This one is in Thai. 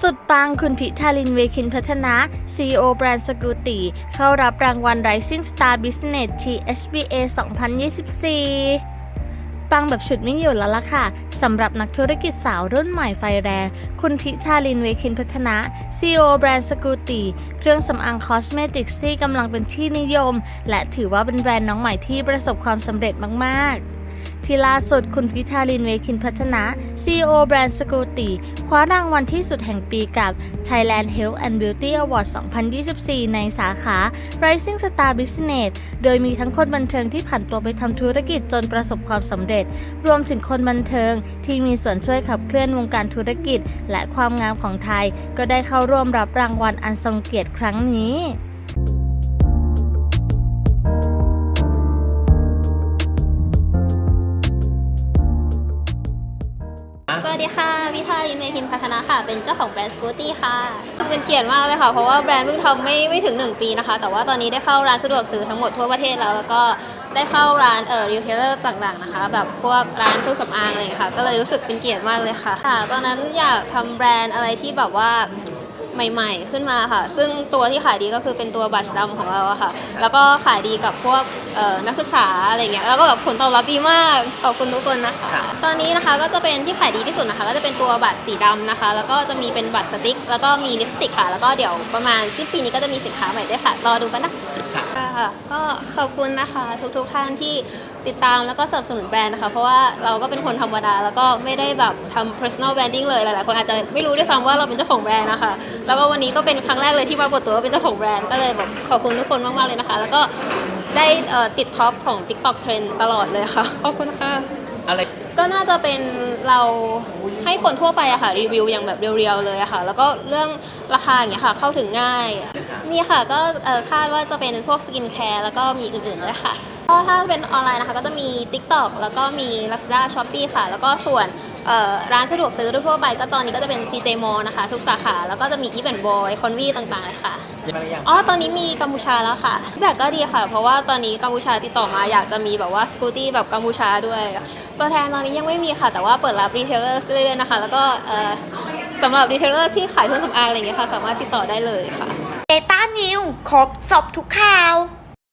สุดปังคุณพิชาลินเวคินพัฒนะ CEO แบรนด์สกูตีเข้ารับรางวัล Rising Star Business THBA 2024 ปังแบบฉุดไม่อยู่แล้วล่ะค่ะ สำหรับนักธุรกิจสาวรุ่นใหม่ไฟแรง คุณพิชาลินเวคินพัฒนะ CEO แบรนด์สกูตีเครื่องสำอางคอสเมติกที่กำลังเป็นที่นิยม และถือว่าเป็นแบรนด์น้องใหม่ที่ประสบความสำเร็จมาก ๆ ที่ล่าสุดคุณพิชาลินเวคินพัฒนะ CEO แบรนด์สกูตีคว้ารางวัลที่สุดแห่งปีกับ Thailand Health and Beauty Award 2024 ในสาขา Rising Star Business โดยมีทั้งคนบันเทิงที่ผันตัวไปทำธุรกิจจนประสบความสำเร็จ รวมถึงคนบันเทิงที่มีส่วนช่วยขับเคลื่อนวงการธุรกิจ และความงามของไทย ก็ได้เข้าร่วมรับรางวัลอันทรงเกียรติครั้งนี้ วัสดีค่ะ วิทาลินเมทินพัฒนาค่ะ เป็นเจ้าของแบรนด์สกูตี้ค่ะ เป็นเกียรติมากเลยค่ะ เพราะว่าแบรนด์เพิ่งทำไม่ไม่ถึง 1 ปีนะคะ แต่ว่าตอนนี้ได้เข้าร้านสะดวกซื้อทั้งหมดทั่วประเทศแล้ว แล้วก็ได้เข้าร้านเอ่อรีเทลเลอร์ต่างๆนะคะ แบบพวกร้านเครื่องสำอางอะไรอย่างเงี้ยค่ะ ก็เลยรู้สึกเป็นเกียรติมากเลยค่ะค่ะ ตอนนั้นอยากทำแบรนด์อะไรที่แบบว่า ใหม่ๆ ขึ้นมาค่ะ ซึ่งตัวที่ขายดีก็คือเป็นตัวบัชดำของเราอะค่ะ แล้วก็ขายดีกับพวกเอ่อนักศึกษาอะไรเงี้ยแล้วก็แบบผลตอบรับดีมากขอบคุณทุกคนนะคะ ตอนนี้นะคะก็จะเป็นที่ขายดีที่สุดนะคะ ก็จะเป็นตัวบัตรสีดำนะคะ แล้วก็จะมีเป็นบัตรสติ๊ก แล้วก็มีลิปสติกค่ะ แล้วก็เดี๋ยวประมาณสิ้นปีนี้ก็จะมีสินค้าใหม่ด้วยค่ะรอดูกันนะ ค่ะก็ขอบคุณนะคะทุกๆท่านที่ติดตามแล้วก็สนับสนุนแบรนด์นะคะ เพราะว่าเราก็เป็นคนธรรมดา แล้วก็ไม่ได้แบบทำ personal branding เลยหลายๆคนอาจจะไม่รู้ด้วยซ้ำว่าเราเป็นเจ้าของแบรนด์นะคะแล้วก็วันนี้ก็เป็นครั้งแรกเลยที่ปรากฏตัวว่าเป็นเจ้าของแบรนด์ก็เลยแบบขอบคุณทุกคนมากๆเลยนะคะ แล้วก็ได้เอ่อติดท็อปของ TikTok Trend ตลอดเลยค่ะ ขอบคุณค่ะ อะไรก็น่าจะเป็นเราให้คนทั่วไปอะค่ะรีวิวอย่างแบบเรียวๆเลยอะค่ะ แล้วก็เรื่องราคาอย่างเงี้ยค่ะเข้าถึงง่าย มีค่ะก็เอ่อคาดว่าจะเป็นพวกสกินแคร์แล้วก็มีอื่นๆด้วยค่ะก็ถ้าเป็นออนไลน์นะคะก็จะมี TikTok แล้วก็มี Lazada Shopee ค่ะ แล้วก็ส่วนเอ่อร้านสะดวกซื้อทั่วไปก็ตอนนี้ก็จะเป็น CJ Mall นะคะ ทุกสาขา แล้วก็จะมี Even Boy Convi ต่างๆเลยค่ะอะไรอย่างอ๋อ ตอนนี้มีกัมพูชาแล้วค่ะแบบก็ดีค่ะ เพราะว่าตอนนี้กัมพูชาติดต่อมาอยากจะมีแบบว่าสกูตี้แบบกัมพูชาด้วย ตัวแทนตอนนี้ยังไม่มีค่ะ แต่ว่าเปิดรับรีเทลเลอร์เรื่อยๆนะคะ แล้วก็เอ่อสำหรับรีเทลเลอร์ที่ขายเครื่องสำอางอะไรอย่างเงี้ยค่ะ สามารถติดต่อได้เลยค่ะเด ต้านิวครบสอบทุกข่าว